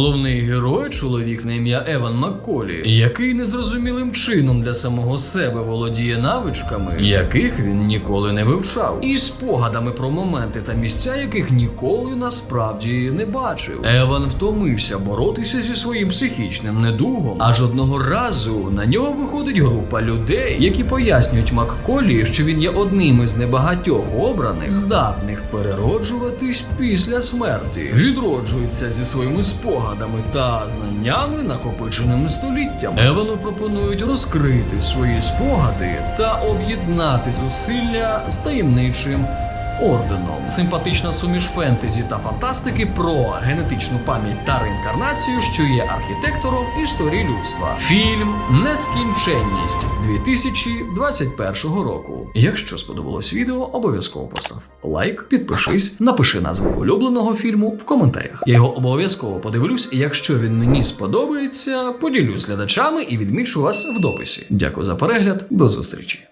Головний герой, чоловік на ім'я Еван Макколі, який незрозумілим чином для самого себе володіє навичками, яких він ніколи не вивчав, і спогадами про моменти та місця, яких ніколи насправді не бачив. Еван втомився боротися зі своїм психічним недугом. Аж одного разу на нього виходить група людей, які пояснюють Макколі, що він є одним із небагатьох обраних, здатних перероджуватись після смерті, відроджується зі своїми спогадами та знаннями, накопиченими століттям. Евану пропонують розкрити свої спогади та об'єднати зусилля з таємничим. Орденом симпатична суміш фентезі та фантастики про генетичну пам'ять та реінкарнацію, що є архітектором історії людства. Фільм Нескінченність 2021 року. Якщо сподобалось відео, обов'язково постав лайк, підпишись, напиши назву улюбленого фільму в коментарях. Я його обов'язково подивлюсь, і якщо він мені сподобається, поділюсь глядачами і відмічу вас в дописі. Дякую за перегляд, до зустрічі.